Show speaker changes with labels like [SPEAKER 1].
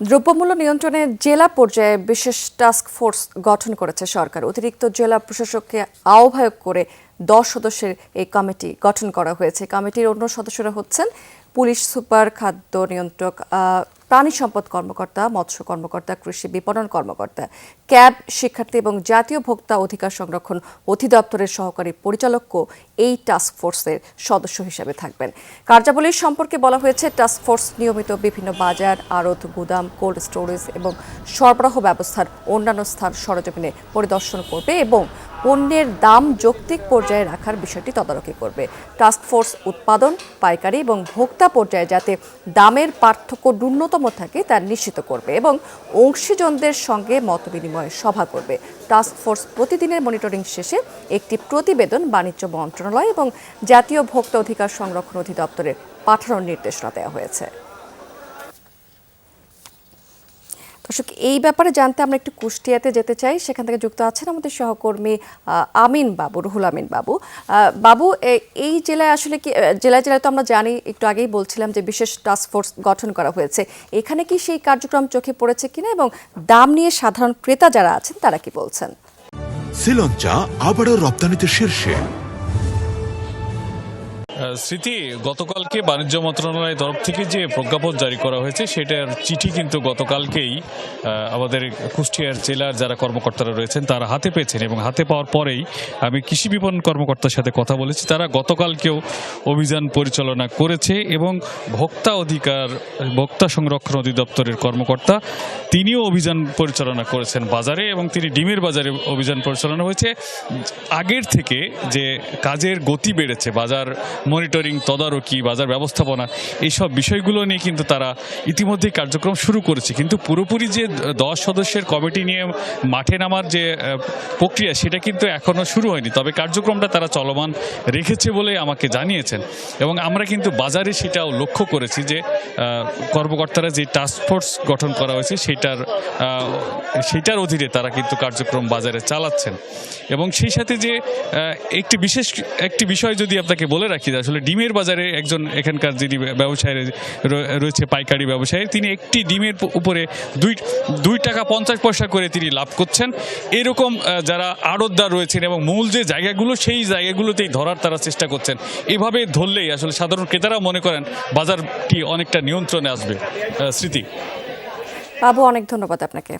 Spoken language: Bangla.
[SPEAKER 1] দ্রব্যমূল্য নিয়ন্ত্রণে জেলা পর্যায়ে বিশেষ টাস্ক ফোর্স গঠন করেছে সরকার। অতিরিক্ত জেলা প্রশাসককে আহ্বায়ক করে দশ সদস্যের এই কমিটি গঠন করা হয়েছে। কমিটির অন্য সদস্যরা হচ্ছেন পুলিশ, সুপার, খাদ্য নিয়ন্ত্রক প্রাণী সম্পদ কর্মকর্তা, মৎস্য কর্মকর্তা, কৃষি বিপণন কর্মকর্তা, ক্যাব, শিক্ষার্থী এবং জাতীয় ভোক্তা অধিকার সংরক্ষণ অধিদপ্তরের সহকারী পরিচালকও এই টাস্ক ফোর্সের সদস্য হিসেবে থাকবেন। কার্যাবলীর সম্পর্কে বলা হয়েছে টাস্ক ফোর্স নিয়মিত বিভিন্ন বাজার, আড়ত, গুদাম কোল্ড স্টোরেজ এবং সরবরাহ ব্যবস্থার অন্যান্য স্থান সরজমিনে পরিদর্শন করবে এবং পণ্যের দাম যৌক্তিক পর্যায়ে রাখার বিষয়টি তদারকি করবে। টাস্ক ফোর্স উৎপাদন, পাইকারি এবং ভোক্তা পর্যায়ে যাতে দামের পার্থক্য ন্যূনতম থাকে তা নিশ্চিত করবে এবং অংশীজনদের সঙ্গে মতবিনিময় সভা করবে। টাস্ক ফোর্স প্রতিদিনের মনিটরিং শেষে একটি প্রতিবেদন বাণিজ্য মন্ত্রণালয় এবং জাতীয় ভোক্তা অধিকার সংরক্ষণ অধিদপ্তরে পাঠানোর নির্দেশনা দেওয়া হয়েছে। দর্শক, এই ব্যাপারে জানতে আমরা একটু কুষ্টিয়াতে যেতে চাই। সেখান থেকে যুক্ত আছেন আমাদের সহকর্মী আমিন বাবু, রুহুল আমিন বাবু। বাবু এই জেলায় আসলে কি জেলায় জেলায় তো আমরা জানি, একটু আগেই বলছিলাম যে বিশেষ টাস্ক ফোর্স গঠন করা হয়েছে। এখানে কি সেই কার্যক্রম চোখে পড়েছে কিনা এবং দাম নিয়ে সাধারণ ক্রেতা যারা আছেন, তারা কি বলছেন?
[SPEAKER 2] শ্রীলঞ্চা আবারও রপ্তানিতে শীর্ষে।
[SPEAKER 3] স্মৃতি, গতকালকে বাণিজ্য মন্ত্রণালয়ের তরফ থেকে যে প্রজ্ঞাপন জারি করা হয়েছে, সেটার চিঠি কিন্তু গতকালকেই আমাদের কুষ্টিয়ার জেলার যারা কর্মকর্তারা রয়েছেন, তারা হাতে পেয়েছেন এবং হাতে পাওয়ার পরেই আমি কৃষি বিপণন কর্মকর্তার সাথে কথা বলেছি। তারা গতকালকেও অভিযান পরিচালনা করেছে এবং ভোক্তা অধিকার, ভোক্তা সংরক্ষণ অধিদপ্তরের কর্মকর্তা, তিনিও অভিযান পরিচালনা করেছেন বাজারে এবং তিনি ডিমের বাজারে অভিযান পরিচালনা হয়েছে। আগের থেকে যে কাজের গতি বেড়েছে, বাজার মনিটরিং তদারকি, বাজার ব্যবস্থাপনা, এইসব বিষয়গুলো নিয়ে কিন্তু তারা ইতিমধ্যেই কার্যক্রম শুরু করেছে। কিন্তু পুরোপুরি যে দশ সদস্যের কমিটি নিয়ে মাঠে নামার যে প্রক্রিয়া, সেটা কিন্তু এখনও শুরু হয়নি। তবে কার্যক্রমটা তারা চলমান রেখেছে বলে আমাকে জানিয়েছেন। এবং আমরা কিন্তু বাজারে সেটাও লক্ষ্য করেছি যে কর্মকর্তারা যে টাস্ক ফোর্স গঠন করা হয়েছে, সেটার সেটার অধীনে তারা কিন্তু কার্যক্রম বাজারে চালাচ্ছেন। এবং সেই সাথে যে একটি বিশেষ একটি বিষয় যদি আপনাকে বলে রাখি যে আসলে ডিমের বাজারে একজন এখানকার যিনি ব্যবসায়ী রয়েছে, পাইকারি ব্যবসায়ী, তিনি একটি ডিমের উপরে দুই দুই টাকা পঞ্চাশ পয়সা করে তিনি লাভ করছেন। এরকম যারা আড়তদার রয়েছেন এবং মূল যে জায়গাগুলো, সেই জায়গাগুলোতেই ধরার তারা চেষ্টা করছেন। এভাবে ধরলেই আসলে সাধারণ ক্রেতারা মনে করেন বাজারটি অনেকটা নিয়ন্ত্রণে আসবে। স্মৃতি।
[SPEAKER 1] বাবু, অনেক ধন্যবাদ আপনাকে।